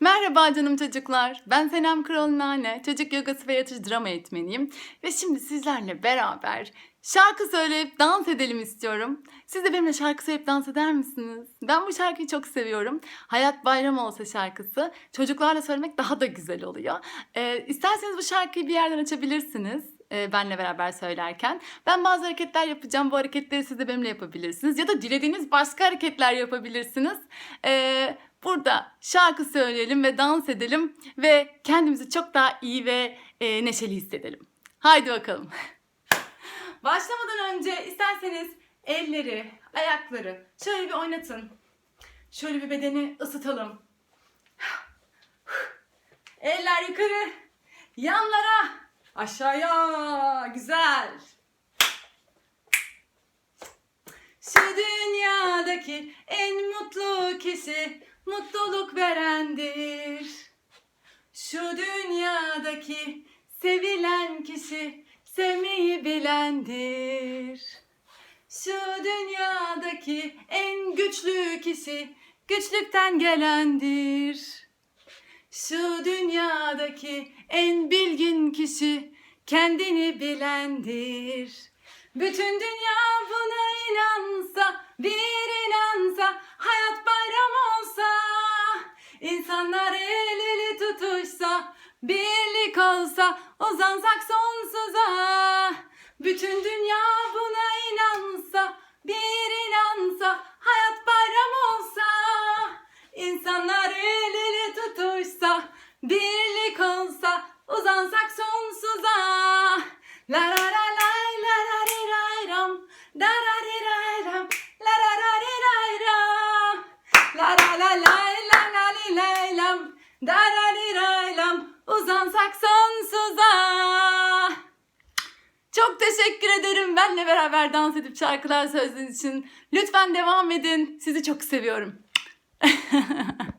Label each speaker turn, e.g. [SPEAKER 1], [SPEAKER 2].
[SPEAKER 1] Merhaba canım çocuklar. Ben Senem Kral Nane. Çocuk yogası ve yatış drama eğitmeniyim. Ve şimdi sizlerle beraber şarkı söyleyip dans edelim istiyorum. Siz de benimle şarkı söyleyip dans eder misiniz? Ben bu şarkıyı çok seviyorum. Hayat Bayram olsa şarkısı. Çocuklarla söylemek daha da güzel oluyor. Ee, isterseniz bu şarkıyı bir yerden açabilirsiniz. e, benle beraber söylerken. Ben bazı hareketler yapacağım. Bu hareketleri siz de benimle yapabilirsiniz. Ya da dilediğiniz başka hareketler yapabilirsiniz. Ee, burada şarkı söyleyelim ve dans edelim ve kendimizi çok daha iyi ve e, neşeli hissedelim. Haydi bakalım. Başlamadan önce isterseniz elleri, ayakları şöyle bir oynatın. Şöyle bir bedeni ısıtalım. Eller yukarı, yanlara, aşağıya. Güzel. Şu dünyadaki en mutlu kişi mutluluk verendir. Şu dünyadaki sevilen kişi sevmeyi bilendir. Şu dünyadaki en güçlü kişi güçlükten gelendir. Şu dünyadaki en bilgin kişi kendini bilendir. Bütün dünya buna inansa, insanlar el ele tutuşsa, birlik olsa, uzansak sonsuza. Bütün dünya buna inansa, bir inansa, hayat bayram olsa, insanlar el ele tutuşsa, birlik olsa, uzansak sonsuza. La la la lay la la ri ray ram, da ra ri ray ram, la ra ra ri ray ram. La la la lay la la li lay lam, da ra ri ray lam, uzansak sonsuza. Çok teşekkür ederim benle beraber dans edip şarkılar söylediğiniz için. Lütfen devam edin. Sizi çok seviyorum.